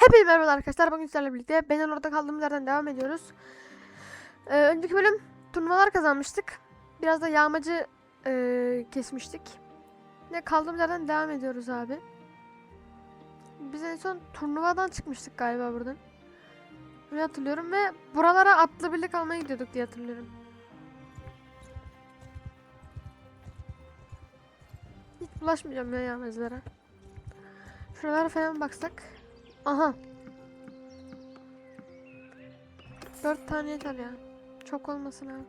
Hepinize merhaba arkadaşlar. Bugün sizlerle birlikte Benin orada kaldığımız yerden devam ediyoruz. Ee, önceki bölüm turnuvalar kazanmıştık. Biraz da yağmacı ee, kesmiştik. Ve kaldığımız yerden devam ediyoruz abi. Biz en son turnuvadan çıkmıştık galiba buradan. Öyle hatırlıyorum ve buralara atlı birlik almaya gidiyorduk diye hatırlıyorum. Hiç bulaşmayacağım ya yağmacılara. Şuralara falan baksak. Aha. Dört tane yeter ya. Çok olmasın abi.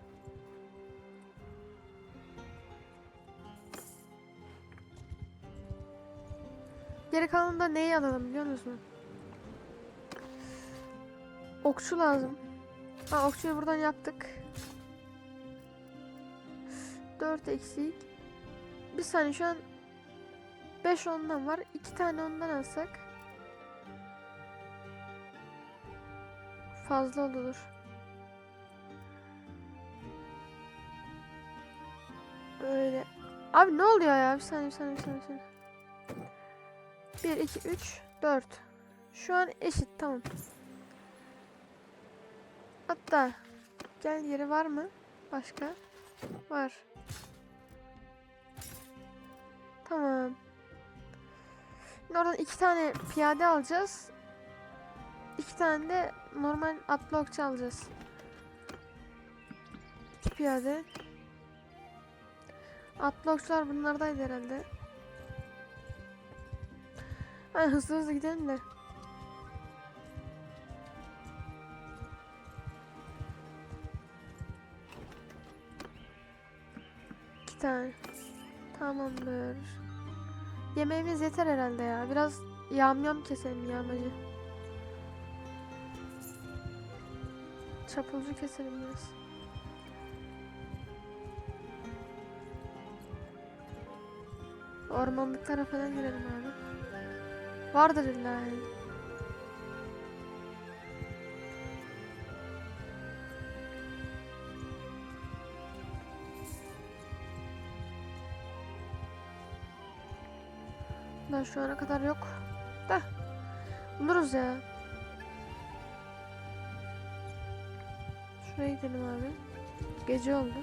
Geri kalanında neyi alalım biliyor musun? Okçu lazım. Ha okçuyu buradan yaptık. 4 eksik. Bir saniye şu an 5 ondan var. 2 tane ondan alsak. Fazla olur. Öyle. Abi ne oluyor ya? Bir saniye, bir saniye, bir saniye. bir saniye. 1, 2, 3, 4. Şu an eşit, tamam. Hatta gel yeri var mı? Başka? Var. Tamam. Şimdi oradan iki tane piyade alacağız. İki tane de normal atlı okçu alacağız. Piyade. Bunlardaydı herhalde. Hani hızlı hızlı gidelim de. İki tane. Tamamdır. Yemeğimiz yeter herhalde ya. Biraz yamyam keselim yağmacı. Çapulcu keselim biraz. Ormanlıklara falan girelim abi. Vardır illa yani. Ben şu ana kadar yok. Da. Buluruz ya. Şuraya gidelim abi. Gece oldu.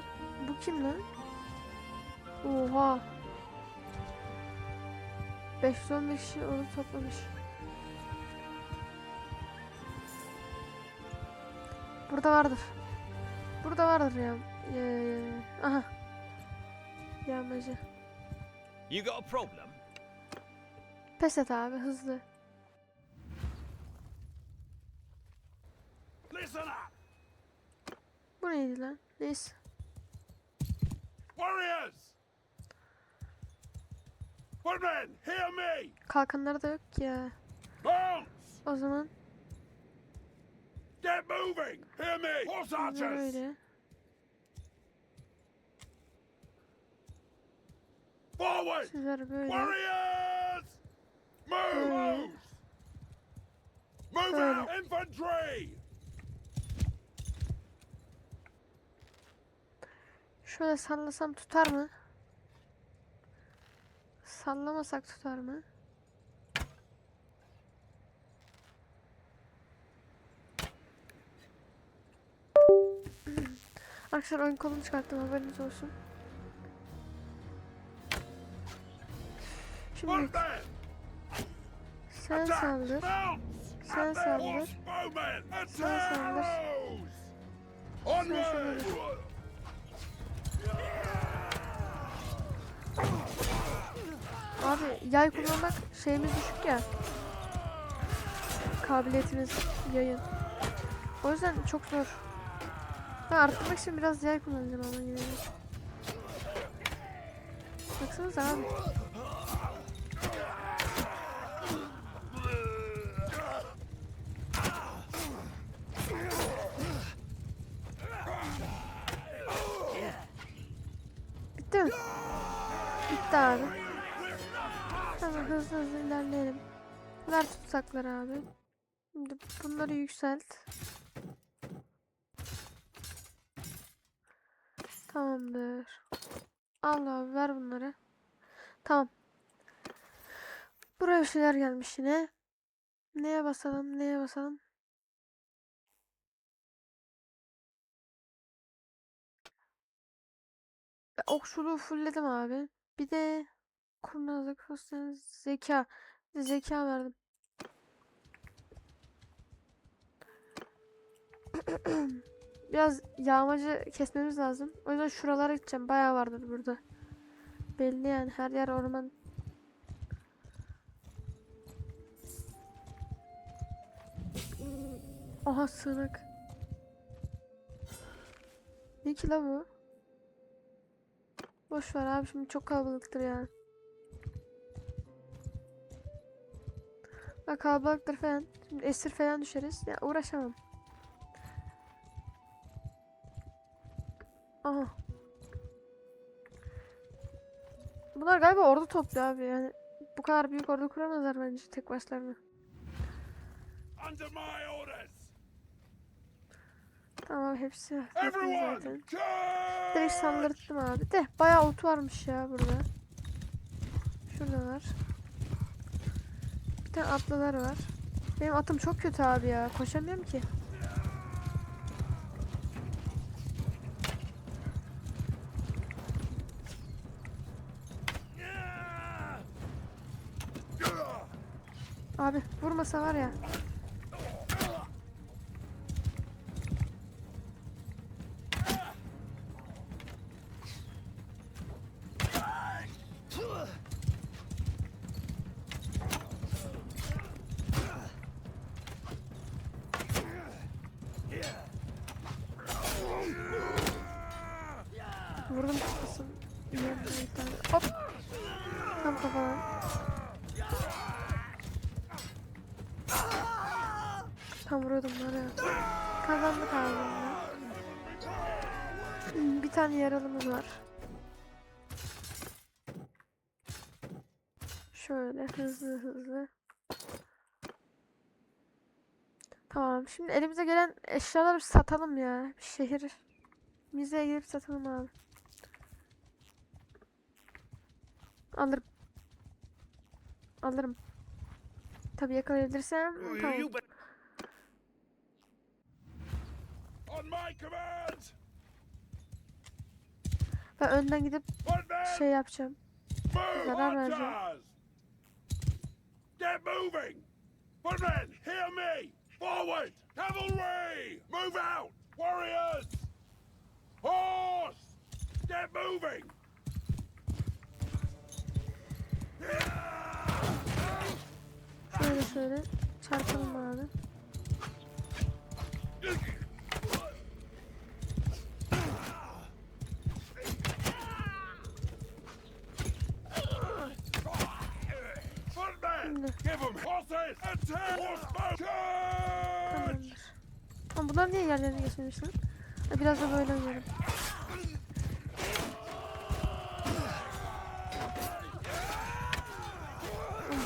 Bu kim lan? Oha. 515 kişi onu toplamış. Burada vardır. Burada vardır ya. Ee, aha. Yağmacı. You got a problem? Pes et abi hızlı. Listen up! Bu neydi lan? Neyse. Warriors! Woodmen, hear me! Kalkanları da yok ki ya. Lance! O zaman Get moving! Hear me! Horse archers! öyle. Forward! Sizler böyle. Warriors! Move! Böyle. Move Böyle. out! Infantry! Şöyle sallasam tutar mı? Sallamasak tutar mı? Arkadaşlar oyun kolunu çıkarttım haberiniz olsun. Şimdi sen saldır. Sen saldır. bowmen! And Sen saldır. arrows! Onward! şöyle. Abi yay kullanmak şeyimiz düşük ya. Kabiliyetimiz yayın. O yüzden çok zor. Ben arttırmak için biraz yay kullanacağım ama yine de. Baksanıza abi. Bitti mi? Bitti abi. Hızlı hızlı ilerleyelim. Ver tutsaklar abi. Şimdi bunları yükselt. Tamamdır. Al abi ver bunları. Tamam. Buraya şeyler gelmiş yine. Neye basalım? Neye basalım? Okçuluğu fullledim abi. Bir de kurnazlık, hızlı, zeka. Zeka verdim. Biraz yağmacı kesmemiz lazım. O yüzden şuralara gideceğim. Bayağı vardır burada. Belli yani her yer orman. Aha sığınak. Ne ki la bu? Boş ver abi şimdi çok kalabalıktır ya. Bak kalabalıktır falan. Şimdi esir falan düşeriz. Ya uğraşamam. Aha. Bunlar galiba ordu topluyor abi yani. Bu kadar büyük ordu kuramazlar bence tek başlarına. Tamam hepsi zaten. Direkt saldırttım abi de bayağı ot varmış ya burada. Şurada var. Tane atlılar var. Benim atım çok kötü abi ya. Koşamıyorum ki. Abi vurmasa var ya. Tam var ya. Kazandık. Hmm, Bir tane yaralımız var. Şöyle hızlı hızlı. Tamam. Şimdi elimize gelen eşyaları satalım ya. Bir şehir. Müzeye girip satalım abi. Alırım. Alırım. Tabii yakalayabilirsem tamam. Ben önden gidip şey yapacağım. zarar vereceğim. Get moving! Footmen, hear me! Forward! Cavalry! Move out! Warriors! Horse! Get moving! Şöyle şöyle çarpalım abi. Tamamdır. Ama bunlar niye yerlerine geçmemiş lan? Ha, Biraz da böyle. Oğlum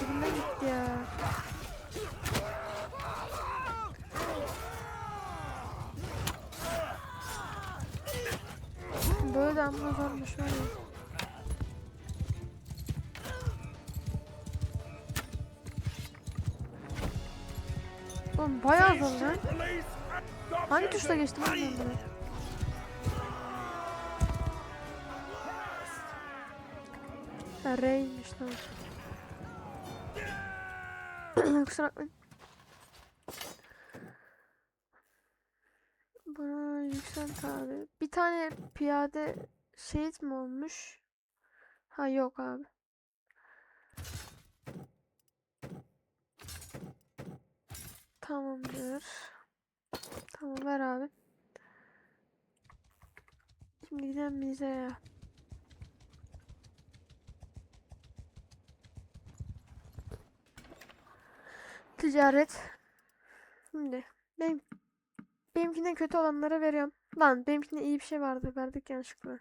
Dibinden gitti ya. Amma zormuş var ya. Oğlum bayağı zor lan. Hangi tuşla geçtim ben bunu? Ha R'ymiş tamam. Kusura bakmayın. Bunu yükselt abi. Bir tane piyade şehit mi olmuş? Ha yok abi. Tamamdır. Tamam ver abi. Şimdi gidelim müzeye. Ticaret. Şimdi benim benimkinden kötü olanlara veriyorum. Lan benimkinde iyi bir şey vardı. Verdik yanlışlıkla.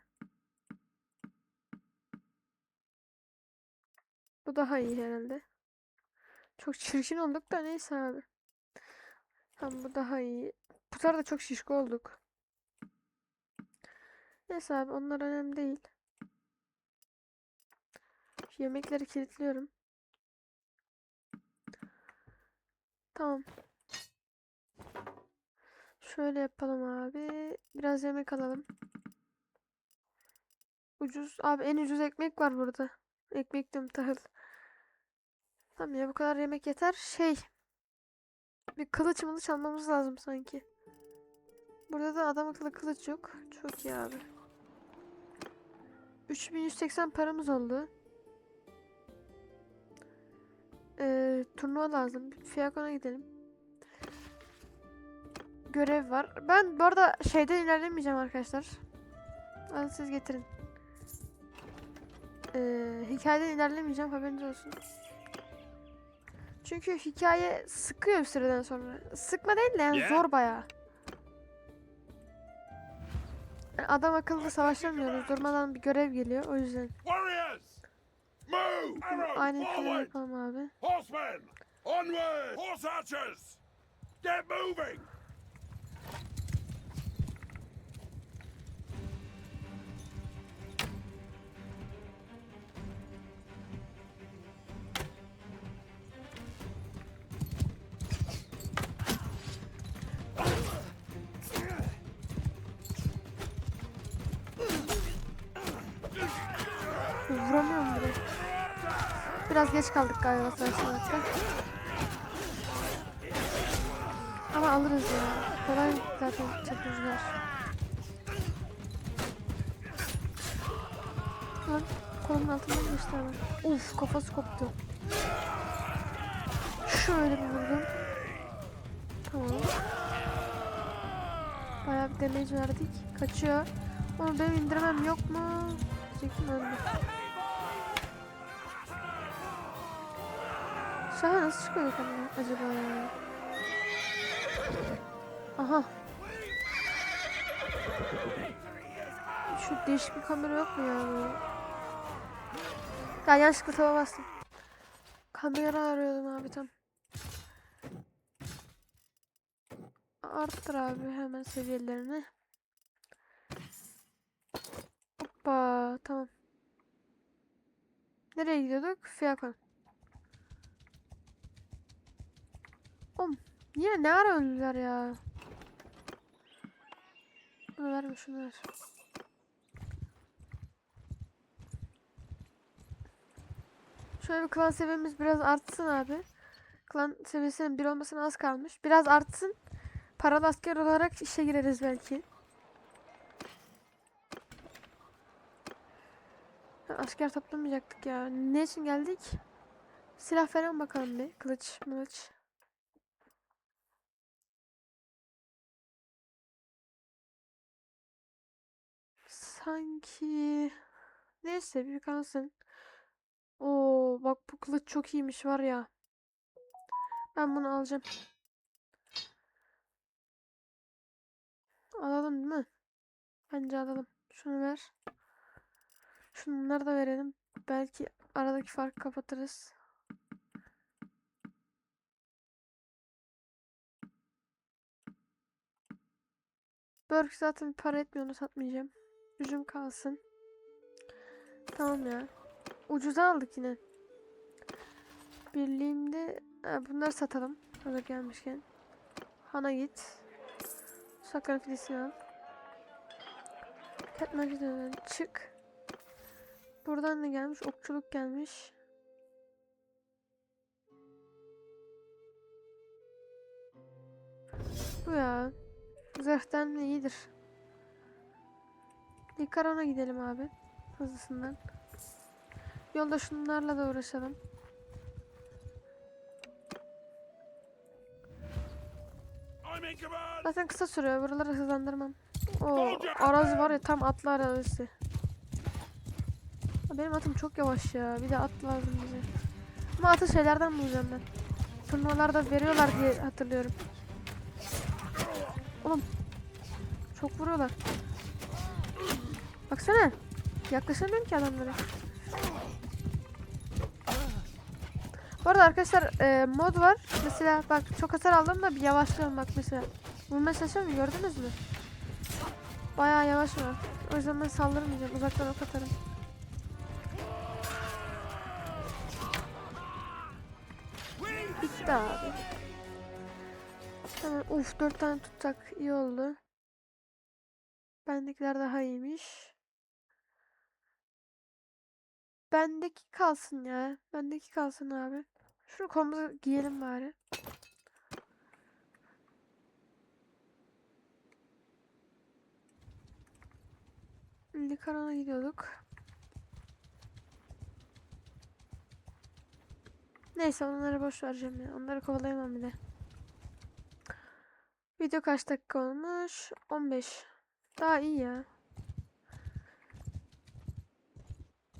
Bu daha iyi herhalde. Çok çirkin olduk da neyse abi. Tamam bu daha iyi. Bu de çok şişko olduk. Neyse abi onlar önemli değil. Şu yemekleri kilitliyorum. Tamam. Şöyle yapalım abi. Biraz yemek alalım. Ucuz. Abi en ucuz ekmek var burada. Ekmek diyorum tahıl. Tamam ya bu kadar yemek yeter. Şey. Bir kılıç mılıç almamız lazım sanki. Burada da adam akıllı kılıç yok. Çok iyi abi. 3180 paramız oldu. Ee, turnuva lazım. Fiyakon'a gidelim. Görev var. Ben bu arada şeyden ilerlemeyeceğim arkadaşlar. Hadi siz getirin. Ee, hikayeden ilerlemeyeceğim haberiniz olsun. Çünkü hikaye sıkıyor bir süreden sonra. Sıkma değil de yani Yeah. zor bayağı. Yani adam akıllı savaşlamıyoruz. Durmadan bir görev geliyor o yüzden. Aynı Forward! yapalım abi. Horsemen! Onward! Horse archers! Get moving! Geç kaldık galiba savaşmakta. Ama alırız ya. Kolay zaten çapuzlar. Lan kolumun altından geçti. Uf kafası koptu. Şöyle bir vurdum. Tamam. Bayağı bir damage verdik. Kaçıyor. Onu benim indirmem yok mu? Diyecektim öldü. Şaha nasıl çıkıyorduk ama acaba ya? Aha. Şu değişik bir kamera yok mu ya? Ya yanlışlıkla tava bastım. Kamera arıyordum abi tam. Arttır abi hemen seviyelerini. Hoppa tamam. Nereye gidiyorduk? Fiyakon. Oğlum yine ne ara öldüler ya? Bunu verme şunu ver. Şöyle bir klan seviyemiz biraz artsın abi. Klan seviyesinin bir olmasına az kalmış. Biraz artsın. Paralı asker olarak işe gireriz belki. Asker toplamayacaktık ya. Ne için geldik? Silah falan bakalım bir. Kılıç, mılıç. Sanki... Neyse bir kalsın. Oo bak bu kılıç çok iyiymiş var ya. Ben bunu alacağım. Alalım değil mi? Bence alalım. Şunu ver. Şunları da verelim. Belki aradaki farkı kapatırız. Burk zaten para etmiyor onu satmayacağım. Gücüm kalsın. Tamam ya. Ucuza aldık yine. Birliğimde ha, bunları satalım. Hazır gelmişken. Hana git. Sakın filesini al. Katmerciden çık. Buradan ne gelmiş? Okçuluk gelmiş. Bu ya. Zırhtan iyidir. Likaron'a gidelim abi. Hızlısından. Yolda şunlarla da uğraşalım. Zaten kısa sürüyor. Buraları hızlandırmam. O arazi var ya tam atlı arazisi. Benim atım çok yavaş ya. Bir de at lazım bize. Ama atı şeylerden bulacağım ben. Turnuvalarda veriyorlar diye hatırlıyorum. Oğlum. Çok vuruyorlar. Baksana. Yaklaşamıyorum ki adamlara. Bu arada arkadaşlar e, mod var. Mesela bak çok hasar aldım da bir yavaşlıyorum bak mesela. Vurmaya çalışıyorum gördünüz mü? Bayağı yavaş var. O yüzden ben saldırmayacağım. Uzaktan ok atarım. Bitti abi. Hemen uf 4 tane tutsak iyi oldu. Bendekiler daha iyiymiş. Bendeki kalsın ya. Bendeki kalsın abi. Şunu kolumuza giyelim bari. Likarona gidiyorduk. Neyse onları boş vereceğim ya. Onları kovalayamam bile. Video kaç dakika olmuş? 15. Daha iyi ya.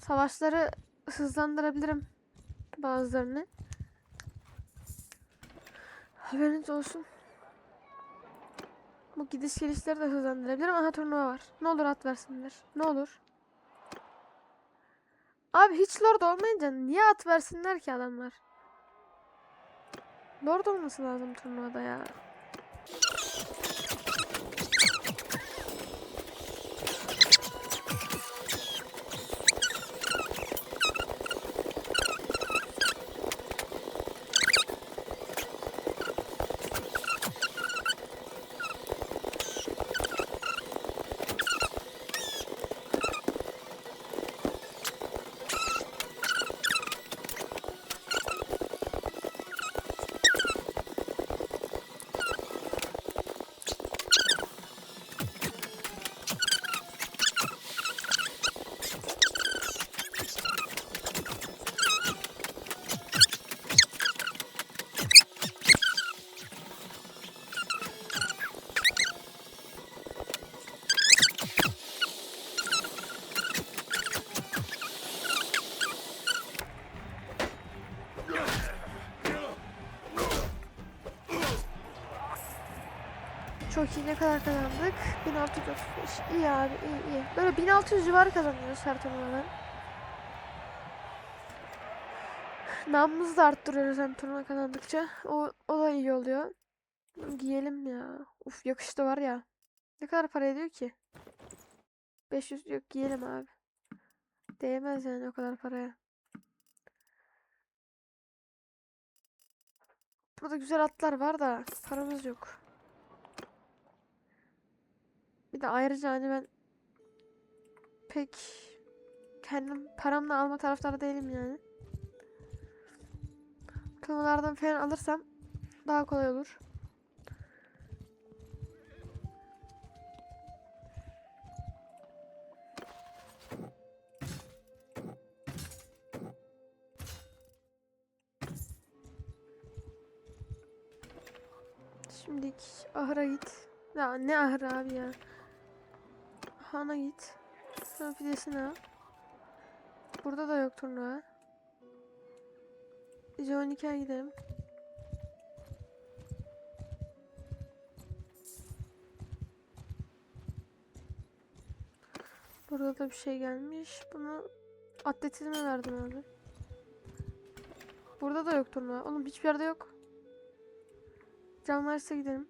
Savaşları hızlandırabilirim. Bazılarını. Haberiniz olsun. Bu gidiş gelişleri de hızlandırabilirim. Aha turnuva var. Ne olur at versinler. Ne olur. Abi hiç lord olmayınca niye at versinler ki adamlar? Lord olması lazım turnuvada ya. Ne kadar kazandık? 1635. İyi abi iyi iyi. Böyle 1600 civarı kazanıyoruz her turnuvadan. Namımızı da arttırıyoruz hem turnuva kazandıkça. O, o da iyi oluyor. Giyelim ya. Uf yakıştı var ya. Ne kadar para ediyor ki? 500 yok giyelim abi. Değmez yani o kadar paraya. Burada güzel atlar var da paramız yok. De ayrıca hani ben pek kendim paramla alma taraftarı değilim yani. Turnuvalardan falan alırsam daha kolay olur. Şimdilik ahıra git. Ya ne ahırı abi ya. Hana git. Sonra pidesini al. Burada da yok turnuva. Jonik'e gidelim. Burada da bir şey gelmiş. Bunu atletizme verdim abi. Burada da yok turnuva. Oğlum hiçbir yerde yok. Can varsa gidelim.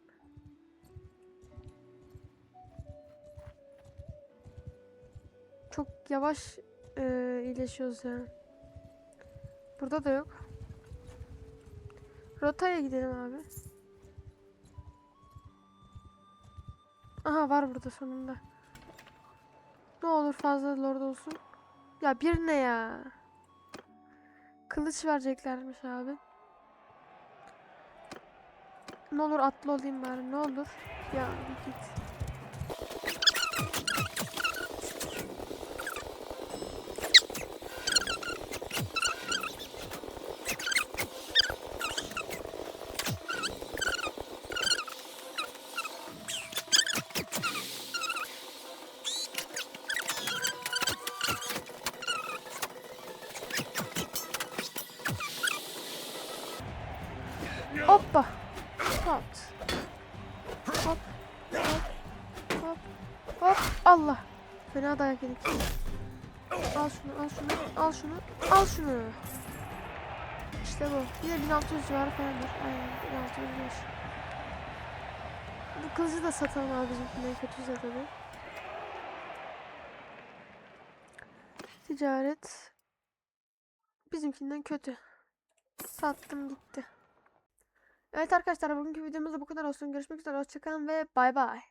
Çok yavaş eee, iyileşiyoruz ya. Burada da yok. Rotaya gidelim abi. Aha var burada sonunda. Ne olur fazla lord olsun. Ya bir ne ya? Kılıç vereceklermiş abi. Ne olur atlı olayım bari ne olur. Ya git. Allah. Fena dayak yedik. Al şunu, al şunu, al şunu, al şunu. İşte bu. De 1600 civarı falandır. Aynen 1605. Bu kılıcı da satalım abi bizimkinden kötüyse tabii. Ticaret. Bizimkinden kötü. Sattım gitti. Evet arkadaşlar bugünkü videomuz da bu kadar olsun. Görüşmek üzere. Hoşçakalın ve bay bay.